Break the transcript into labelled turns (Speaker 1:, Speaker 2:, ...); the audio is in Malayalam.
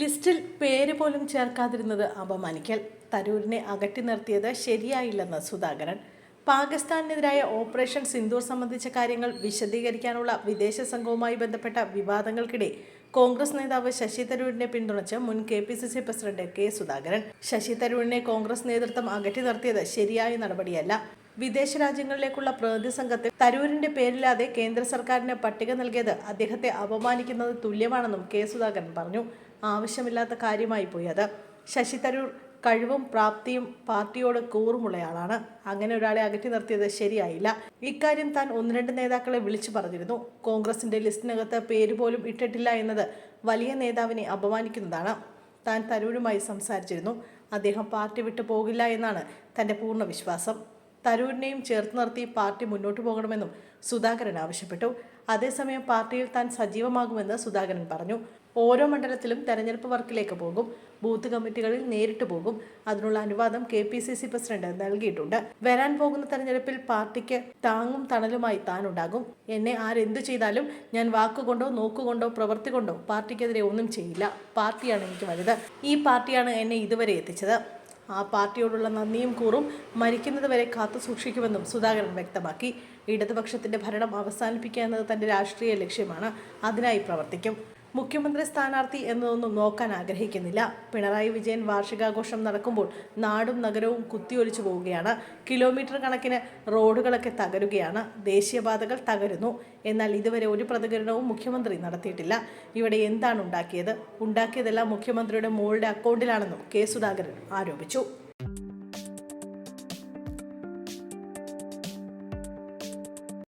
Speaker 1: ലിസ്റ്റിൽ പേര് പോലും ചേർക്കാതിരുന്നത് അപമാനിക്കൽ. തരൂരിനെ അകറ്റി നിർത്തിയത് ശരിയായില്ലെന്ന് സുധാകരൻ. പാകിസ്ഥാനെതിരായ ഓപ്പറേഷൻ സിന്ദൂർ സംബന്ധിച്ച കാര്യങ്ങൾ വിശദീകരിക്കാനുള്ള വിദേശ സംഘവുമായി ബന്ധപ്പെട്ട വിവാദങ്ങൾക്കിടെ കോൺഗ്രസ് നേതാവ് ശശി തരൂരിനെ പിന്തുണച്ച് മുൻ K P C C president K Sudhakaran. Shashi തരൂരിനെ കോൺഗ്രസ് നേതൃത്വം അകറ്റി നിർത്തിയത് ശരിയായ നടപടിയല്ല. വിദേശ രാജ്യങ്ങളിലേക്കുള്ള പ്രതിനിധി സംഘത്തെ തരൂരിന്റെ പേരില്ലാതെ കേന്ദ്ര സർക്കാരിന് പട്ടിക നൽകിയത് അദ്ദേഹത്തെ അപമാനിക്കുന്നത് തുല്യമാണെന്നും കെ സുധാകരൻ പറഞ്ഞു. ആവശ്യമില്ലാത്ത കാര്യമായി പോയി അത്. ശശി തരൂർ കഴിവും പ്രാപ്തിയും പാർട്ടിയോട് കൂറുമുള്ളയാളാണ്. അങ്ങനെ ഒരാളെ അകറ്റി നിർത്തിയത് ശരിയായില്ല. ഇക്കാര്യം താൻ ഒന്ന് രണ്ട് നേതാക്കളെ വിളിച്ചു പറഞ്ഞിരുന്നു. കോൺഗ്രസിന്റെ ലിസ്റ്റിനകത്ത് പേര് പോലും ഇട്ടിട്ടില്ല എന്നത് വലിയ നേതാവിനെ അപമാനിക്കുന്നതാണ്. താൻ തരൂരുമായി സംസാരിച്ചിരുന്നു. അദ്ദേഹം പാർട്ടി വിട്ടു പോകില്ല എന്നാണ് തന്റെ പൂർണ വിശ്വാസം. തരൂരിനെയും ചേർത്ത് നിർത്തി പാർട്ടി മുന്നോട്ട് പോകണമെന്നും സുധാകരൻ ആവശ്യപ്പെട്ടു. അതേസമയം പാർട്ടിയിൽ താൻ സജീവമാകുമെന്ന് സുധാകരൻ പറഞ്ഞു. ഓരോ മണ്ഡലത്തിലും തെരഞ്ഞെടുപ്പ് വർക്കിലേക്ക് പോകും. ബൂത്ത് കമ്മിറ്റികളിൽ നേരിട്ട് പോകും. അതിനുള്ള അനുവാദം K P C C president നൽകിയിട്ടുണ്ട്. വരാൻ പോകുന്ന തെരഞ്ഞെടുപ്പിൽ പാർട്ടിക്ക് താങ്ങും തണലുമായി താനുണ്ടാകും എന്നെ ആരെന്തു ചെയ്താലും ഞാൻ വാക്കുകൊണ്ടോ നോക്കുകൊണ്ടോ പ്രവൃത്തി കൊണ്ടോ പാർട്ടിക്കെതിരെ ഒന്നും ചെയ്യില്ല. പാർട്ടിയാണ് എനിക്ക് വലുത്. ഈ പാർട്ടിയാണ് എന്നെ ഇതുവരെ എത്തിച്ചത്. ആ പാർട്ടിയോടുള്ള നന്ദിയും കൂറും മരിക്കുന്നത് വരെ കാത്തു സൂക്ഷിക്കുമെന്നും സുധാകരൻ വ്യക്തമാക്കി. ഇടതുപക്ഷത്തിന്റെ ഭരണം അവസാനിപ്പിക്കുക എന്നത് തന്റെ രാഷ്ട്രീയ ലക്ഷ്യമാണ്. അതിനായി പ്രവർത്തിക്കും. മുഖ്യമന്ത്രി സ്ഥാനാർത്ഥി എന്നതൊന്നും നോക്കാൻ ആഗ്രഹിക്കുന്നില്ല. പിണറായി വിജയൻ വാർഷികാഘോഷം നടക്കുമ്പോൾ നാടും നഗരവും കുത്തിയൊലിച്ചു പോവുകയാണ്. കിലോമീറ്റർ കണക്കിന് റോഡുകളൊക്കെ തകരുകയാണ്. ദേശീയപാതകൾ തകരുന്നു. എന്നാൽ ഇതുവരെ ഒരു പ്രതികരണവും മുഖ്യമന്ത്രി നടത്തിയിട്ടില്ല. ഇവിടെ എന്താണ് ഉണ്ടാക്കിയത്? ഉണ്ടാക്കിയതെല്ലാം മുഖ്യമന്ത്രിയുടെ മോളുടെ അക്കൗണ്ടിലാണെന്നും കെ സുധാകരൻ ആരോപിച്ചു.